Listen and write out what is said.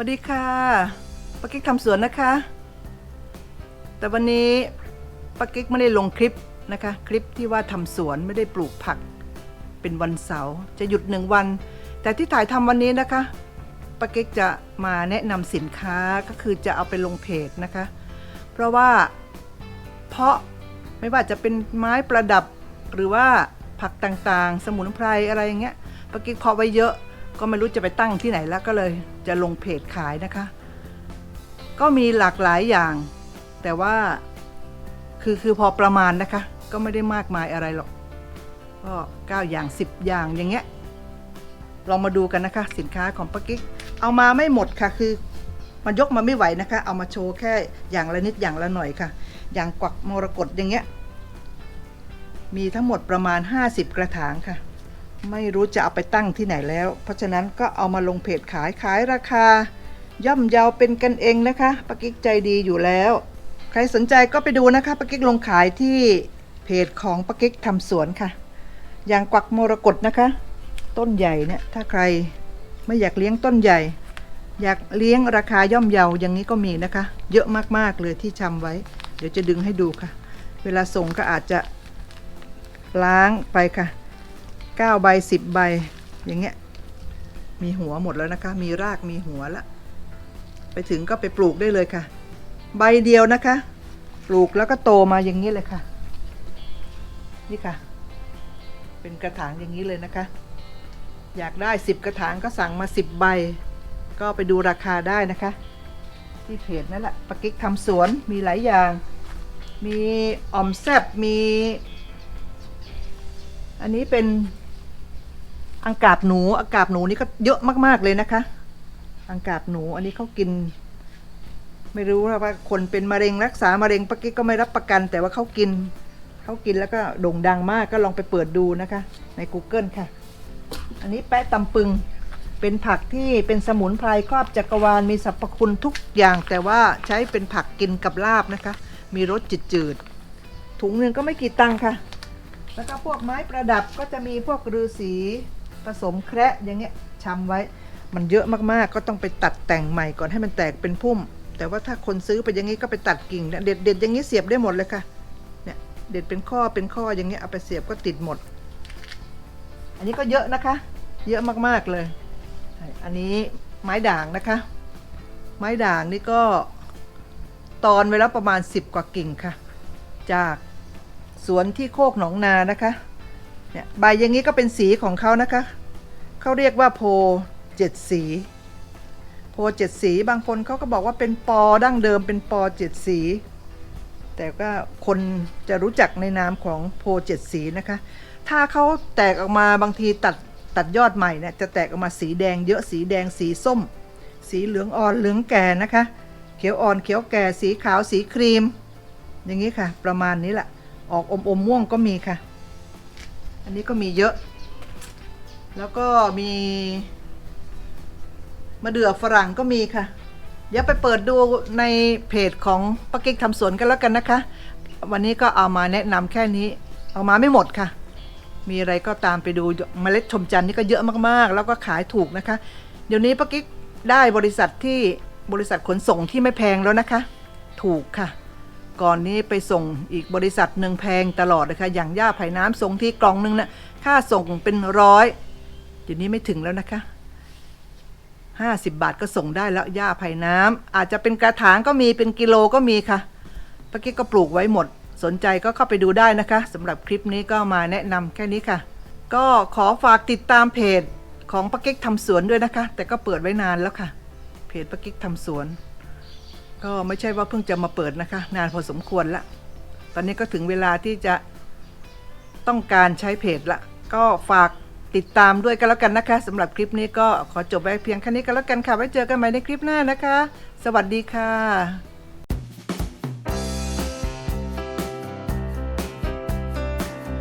วัสดีค่ะป้ากิ๊กทำสวนนะคะ แต่วันนี้ป้ากิ๊กไม่ได้ลงคลิปนะคะ คลิปที่ว่าทำสวนไม่ได้ปลูกผัก เป็นวันเสาร์จะหยุดหนึ่งวัน แต่ที่ถ่ายทำวันนี้นะคะป้ากิ๊กจะมาแนะนำสินค้าก็คือจะเอาไปลงเพจนะคะ เพราะว่าเพาะไม่ว่าจะเป็นไม้ประดับหรือว่าผักต่างๆ สมุนไพรอะไรอย่างเงี้ยป้ากิ๊กเพาะไว้เยอะ ก็ไม่รู้จะไปตั้งที่ไหนแล้วก็เลยจะลงเพจขายนะคะ ก็มีหลากหลายอย่าง แต่ว่าคือคือพอประมาณนะคะ ก็ไม่ได้มากมายอะไรหรอก ก็9อย่าง 10 อย่างอย่างเงี้ยลองมาดูกันนะคะ สินค้าของป้ากิ๊กเอามาไม่หมดค่ะคือมันยกมาไม่ไหวนะคะ เอามาโชว์แค่อย่างละนิดอย่างละหน่อยค่ะ อย่างกวักมรกตอย่างเงี้ยมีทั้งหมดประมาณ 50 กระถางค่ะ ไม่รู้จะเอาไปตั้งที่ไหนแล้ว เพราะฉะนั้นก็เอามาลงเพจขายขายราคา ย่อมเยาวเป็นกันเองนะคะปากิ๊กใจดีอยู่แล้ว ใครสนใจก็ไปดูนะคะปากิ๊กลงขายที่เพจของปากิ๊กทำสวนค่ะ อย่างกวักมรกตนะคะ ต้นใหญ่เนี่ยถ้าใครไม่อยากเลี้ยงต้นใหญ่ อยากเลี้ยงราคาย่อมเยาวอย่างนี้ก็มีนะคะ เยอะมากๆเลยที่ชำไว้ เดี๋ยวจะดึงให้ดูค่ะ เวลาส่งก็อาจจะล้างไปค่ะ 9ใบ10 ใบ อย่างเงี้ย มีหัวหมดแล้วนะคะ มีรากมีหัวละ ไปถึงก็ไปปลูกได้เลยค่ะ ใบเดียวนะคะ ปลูกแล้วก็โตมาอย่างนี้เลยค่ะ นี่ค่ะ เป็นกระถางอย่างนี้เลยนะคะ อยากได้ 10 กระถางก็สั่งมา 10 ใบ ก็ไปดูราคาได้นะคะ ที่เพจนั่นแหละปากิ๊กทำสวน มีหลายอย่าง มีอ่อมแซบมีอันนี้เป็น อังกาบหนูอังกาบหนูนี่ก็เยอะมากๆเลยนะคะ อังกาบหนูอันนี้เขากิน ไม่รู้ว่าคนเป็นมะเร็งรักษามะเร็งปกิ๊กก็ไม่รับประกัน แต่ว่าเขากินเขากินแล้วก็โด่งดังมากก็ลองไปเปิดดูนะคะ ใน Google ค่ะ อันนี้แปะตำปึงเป็นผักที่เป็นสมุนไพรครอบจักรวาลมีสรรพคุณทุกอย่าง แต่ว่าใช้เป็นผักกินกับลาบนะคะ มีรสจืดๆถุงหนึ่งก็ไม่กี่ตังค์ค่ะ แล้วก็พวกไม้ประดับก็จะมีพวกฤาษี ผสมแคระอย่างเงี้ยชำไว้ มันเยอะมากๆ ก็ต้องไปตัดแต่งใหม่ก่อนให้มันแตกเป็นพุ่ม แต่ว่าถ้าคนซื้อไปอย่างนี้ก็ไปตัดกิ่งเนี่ยเด็ดเด็ดอย่างนี้เสียบได้หมดเลยค่ะเนี่ยเด็ดเป็นข้อเป็นข้ออย่างเงี้ยเอาไปเสียบก็ติดหมด อันนี้ก็เยอะนะคะ เยอะมากๆเลย อันนี้ไม้ด่างนะคะ ไม้ด่างนี่ก็ตอนไว้แล้วประมาณ 10 กว่ากิ่งค่ะ จากสวนที่โคกหนองนานะคะ เนี่ยใบอย่างนี้ก็เป็นสีของเขานะคะเขาเรียกว่าโพเจ็ดสี โพเจ็ดสีบางคนเขาก็บอกว่าเป็นปอดั้งเดิมเป็นปอเจ็ดสี แต่ก็คนจะรู้จักในนามของโพเจ็ดสีนะคะ ถ้าเขาแตกออกมาบางทีตัดตัดยอดใหม่เนี่ยจะแตกออกมาสีแดงเยอะสีแดงสีส้ม สีเหลืองอ่อนเหลืองแก่นะคะ เขียวอ่อนเขียวแก่สีขาวสีครีม อย่างนี้ค่ะ ประมาณนี้แหละออกอมอมม่วงก็มีค่ะ อันนี้ก็มีเยอะ แล้วก็มีมะเดื่อฝรั่งก็มีค่ะ เดี๋ยวไปเปิดดูในเพจของป้ากิ๊กทำสวนกันแล้วกันนะคะ วันนี้ก็เอามาแนะนำแค่นี้ เอามาไม่หมดค่ะ มีอะไรก็ตามไปดูเมล็ดชมจันทร์นี่ก็เยอะมากๆ แล้วก็ขายถูกนะคะ เดี๋ยวนี้ป้ากิ๊กได้บริษัทที่บริษัทขนส่งที่ไม่แพงแล้วนะคะ ถูกค่ะ ก่อนนี้ไปส่งอีกบริษัทหนึ่งแพงตลอดเลยค่ะอย่างย่าไผ่น้ำส่งที่กล่องหนึ่งนะ่ะค่าส่งเป็นร้อยเดี๋ยวนี้ไม่ถึงแล้วนะคะ 50 บาทก็ส่งได้แล้วย่าไผ่น้ำอาจจะเป็นกระถางก็มีเป็นกิโลก็มีค่ะป้ากิ๊กก็ปลูกไว้หมด สนใจก็เข้าไปดูได้นะคะสำหรับคลิปนี้ก็มาแนะนำแค่นี้ค่ะ ก็ขอฝากติดตามเพจของป้ากิ๊กทำสวนด้วยนะคะ แต่ก็เปิดไว้นานแล้วค่ะ เพจป้ากิ๊กทำสวน ก็ไม่ใช่ว่าเพิ่งจะมาเปิดนะคะ นานพอสมควรละ ตอนนี้ก็ถึงเวลาที่จะต้องการใช้เพจละ ก็ฝากติดตามด้วยกันแล้วกันนะคะสำหรับคลิปนี้ก็ขอจบไว้เพียงแค่นี้กันแล้วกันค่ะ ไว้เจอกันใหม่ในคลิปหน้านะคะ สวัสดีค่ะ